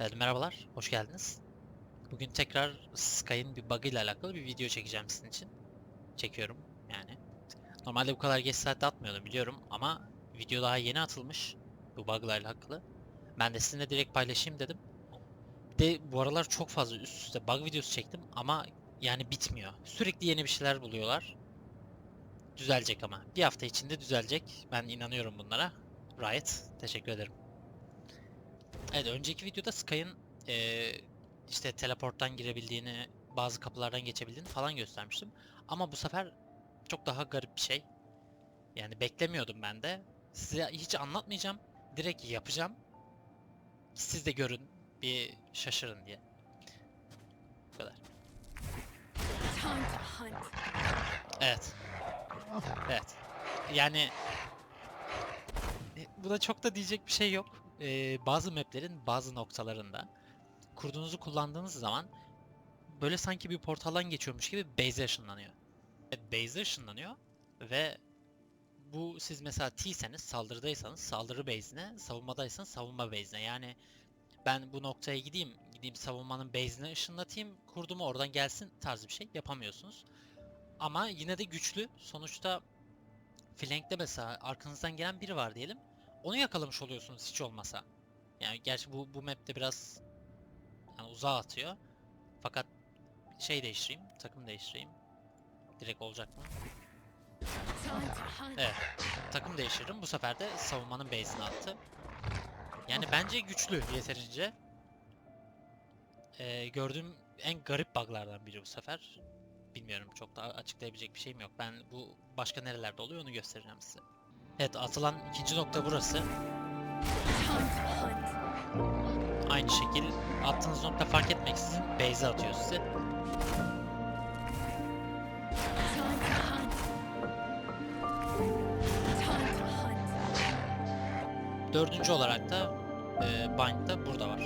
Evet, merhabalar, hoş geldiniz. Bugün tekrar Sky'ın bir bug ile alakalı bir video çekeceğim sizin için. Çekiyorum yani. Normalde bu kadar geç saatte atmıyordum biliyorum ama video daha yeni atılmış bu bug'la alakalı. Ben de sizinle direkt paylaşayım dedim. De bu aralar çok fazla üst üste bug videosu çektim ama yani bitmiyor. Sürekli yeni bir şeyler buluyorlar. Düzelecek ama. Bir hafta içinde düzelecek. Ben inanıyorum bunlara. Riot, teşekkür ederim. Evet önceki videoda Sky'ın eee, işte teleporttan girebildiğini, bazı kapılardan geçebildiğini falan göstermiştim. Ama bu sefer çok daha garip bir şey. Yani beklemiyordum ben de. Size hiç anlatmayacağım. Direkt yapacağım. Siz de görün, bir şaşırın diye. Bu kadar. Evet. Evet. Yani e, buna çok da diyecek bir şey yok. Ee, bazı maplerin bazı noktalarında kurdunuzu kullandığınız zaman böyle sanki bir portaldan geçiyormuş gibi base'e ışınlanıyor. Base'e ışınlanıyor ve bu siz mesela T'seniz saldırıdaysanız saldırı base'ine, savunmadaysanız savunma base'ine. Yani ben bu noktaya gideyim, gideyim savunmanın base'ine ışınlatayım, kurdumu oradan gelsin tarzı bir şey yapamıyorsunuz. Ama yine de güçlü. Sonuçta flankte mesela arkanızdan gelen biri var diyelim. Onu yakalamış oluyorsunuz hiç olmasa. Yani gerçi bu, bu map'te biraz yani uzağa atıyor. Fakat şey değiştireyim, takım değiştireyim. Direkt olacak mı? Evet. Takım değiştiririm. Bu sefer de savunmanın base'ine attı. Yani bence güçlü yeterince. Ee, gördüğüm en garip bug'lardan biri bu sefer. Bilmiyorum çok da açıklayabilecek bir şeyim yok. Ben bu başka nerelerde oluyor onu göstereceğim size. Evet atılan ikinci nokta burası. Aynı şekil attığınız nokta fark etmeksizin base'e atıyor sizi. Dördüncü olarak da e, Bind da burada var.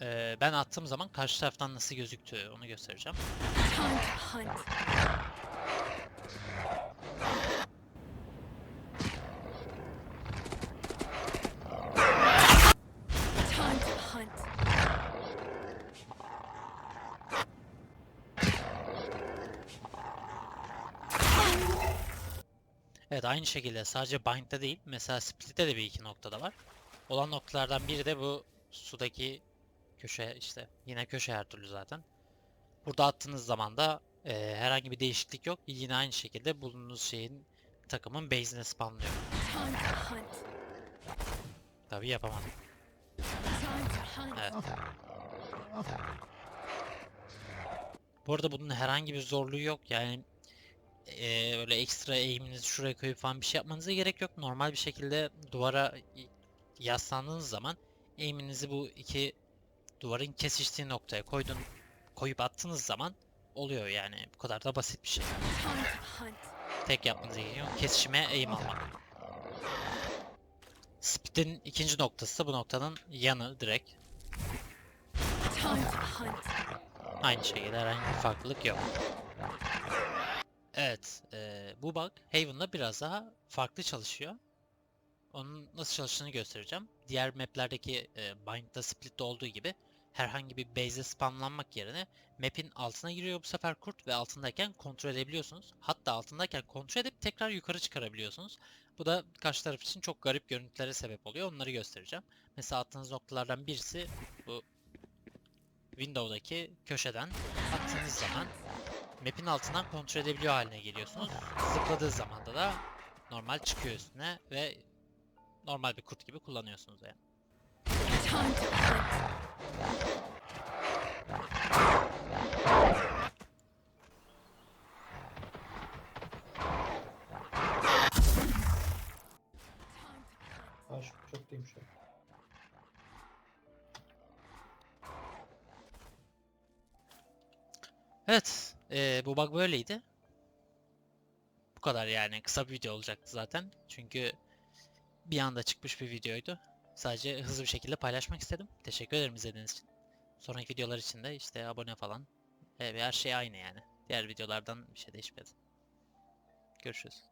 E, ben attığım zaman karşı taraftan nasıl gözüktüğü onu göstereceğim. Hunt. Evet aynı şekilde sadece Bind'de değil mesela Split'te de bir iki noktada var. Olan noktalardan biri de bu sudaki köşe işte yine köşe her türlü zaten. Burada attığınız zaman da e, herhangi bir değişiklik yok. Yine aynı şekilde bulunduğunuz şeyin takımın base'ine spamlıyor. Tabii yapamadım. Bu arada bunun herhangi bir zorluğu yok. Yani eee öyle ekstra eğiminizi şuraya koyup falan bir şey yapmanıza gerek yok. Normal bir şekilde duvara yaslandığınız zaman eğiminizi bu iki duvarın kesiştiği noktaya koydun koyup attığınız zaman oluyor yani. Bu kadar da basit bir şey. Tek yapmanız gerekiyor kesişime eğim almak. Speed'in ikinci noktası bu noktanın yanı direkt. Aynı şekilde herhangi bir farklılık yok. Evet, eee, bu bug Haven'da biraz daha farklı çalışıyor. Onun nasıl çalıştığını göstereceğim. Diğer maplerdeki e, Bind'da Split'te olduğu gibi herhangi bir base'e spamlanmak yerine map'in altına giriyor bu sefer kurt ve altındayken kontrol edebiliyorsunuz. Hatta altındayken kontrol edip tekrar yukarı çıkarabiliyorsunuz. Bu da karşı taraf için çok garip görüntülere sebep oluyor. Onları göstereceğim. Mesela attığınız noktalardan birisi bu Windows'daki köşeden attığınız zaman map'in altından kontrol edebiliyor haline geliyorsunuz. Zıpladığı zaman da normal çıkıyor üstüne ve normal bir kurt gibi kullanıyorsunuz yani. Evet, eee, bu bug böyleydi. Bu kadar yani kısa bir video olacaktı zaten. Çünkü bir anda çıkmış bir videoydu. Sadece hızlı bir şekilde paylaşmak istedim. Teşekkür ederim izlediğiniz için. Sonraki videolar için de işte abone falan. E, her şey aynı yani. Diğer videolardan bir şey değişmedi. Görüşürüz.